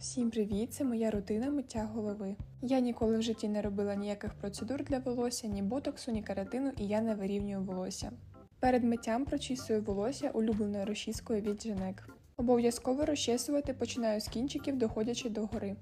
Всім привіт! Це моя рутина миття голови. Я ніколи в житті не робила ніяких процедур для волосся, ні ботоксу, ні каратину, і я не вирівнюю волосся. Перед миттям прочісую волосся улюбленою розчіскою від Женек. Обов'язково розчесувати починаю з кінчиків, доходячи до гори.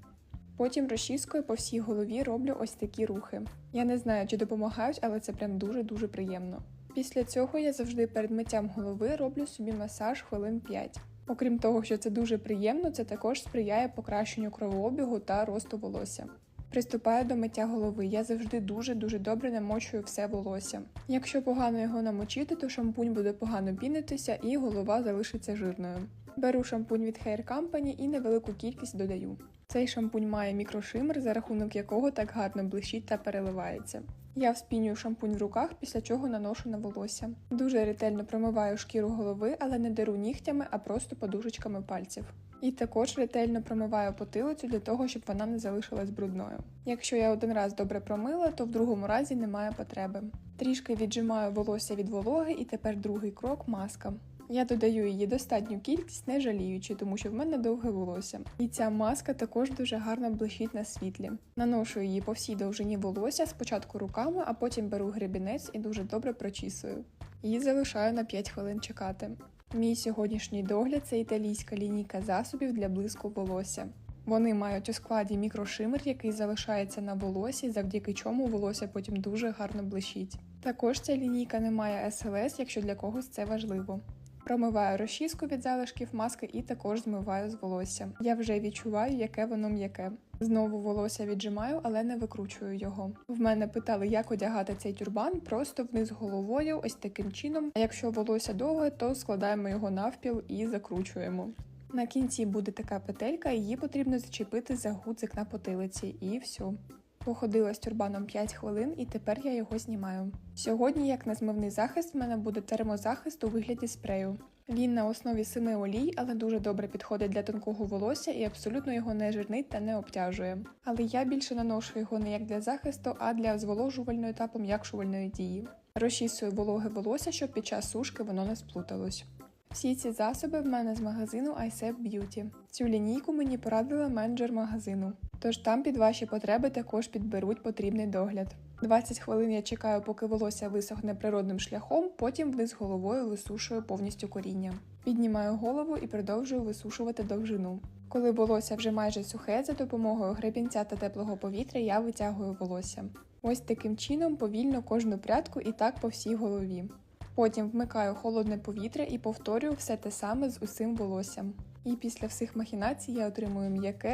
Потім розчіскою по всій голові роблю ось такі рухи. Я не знаю, чи допомагають, але це прям дуже-дуже приємно. Після цього я завжди перед миттям голови роблю собі масаж хвилин 5. Окрім того, що це дуже приємно, це також сприяє покращенню кровообігу та росту волосся. Приступаю до миття голови. Я завжди дуже-дуже добре намочую все волосся. Якщо погано його намочити, то шампунь буде погано пінитися і голова залишиться жирною. Беру шампунь від Hair Company і невелику кількість додаю. Цей шампунь має мікрошимер, за рахунок якого так гарно блищить та переливається. Я вспінюю шампунь в руках, після чого наношу на волосся. Дуже ретельно промиваю шкіру голови, але не деру нігтями, а просто подушечками пальців. І також ретельно промиваю потилицю для того, щоб вона не залишилась брудною. Якщо я один раз добре промила, то в другому разі немає потреби. Трішки віджимаю волосся від вологи, і тепер другий крок маска. Я додаю її достатню кількість, не жаліючи, тому що в мене довге волосся. І ця маска також дуже гарно блищить на світлі. Наношу її по всій довжині волосся, спочатку руками, а потім беру гребінець і дуже добре прочісую. Її залишаю на 5 хвилин чекати. Мій сьогоднішній догляд це італійська лінійка засобів для блиску волосся. Вони мають у складі мікрошимер, який залишається на волосі, завдяки чому волосся потім дуже гарно блищить. Також ця лінійка не має СЛС, якщо для когось це важливо. Промиваю розчіску від залишків маски і також змиваю з волосся. Я вже відчуваю, яке воно м'яке. Знову волосся віджимаю, але не викручую його. В мене питали, як одягати цей тюрбан, просто вниз головою, ось таким чином. А якщо волосся довге, то складаємо його навпіл і закручуємо. На кінці буде така петелька, її потрібно зачепити за гудзик на потилиці, і все. Походила з тюрбаном 5 хвилин і тепер я його знімаю. Сьогодні, як на змивний захист, в мене буде термозахист у вигляді спрею. Він на основі семи олій, але дуже добре підходить для тонкого волосся і абсолютно його не жирнить та не обтяжує. Але я більше наношу його не як для захисту, а для зволожувальної та пом'якшувальної дії. Розчісую вологе волосся, щоб під час сушки воно не сплуталось. Всі ці засоби в мене з магазину iSep Beauty. Цю лінійку мені порадила менеджер магазину. Тож там під ваші потреби також підберуть потрібний догляд. 20 хвилин я чекаю, поки волосся висохне природним шляхом, потім вниз головою висушую повністю коріння. Піднімаю голову і продовжую висушувати довжину. Коли волосся вже майже сухе, за допомогою гребінця та теплого повітря я витягую волосся. Ось таким чином повільно кожну прядку і так по всій голові. Потім вмикаю холодне повітря і повторюю все те саме з усім волоссям. І після всіх махінацій я отримую м'яке,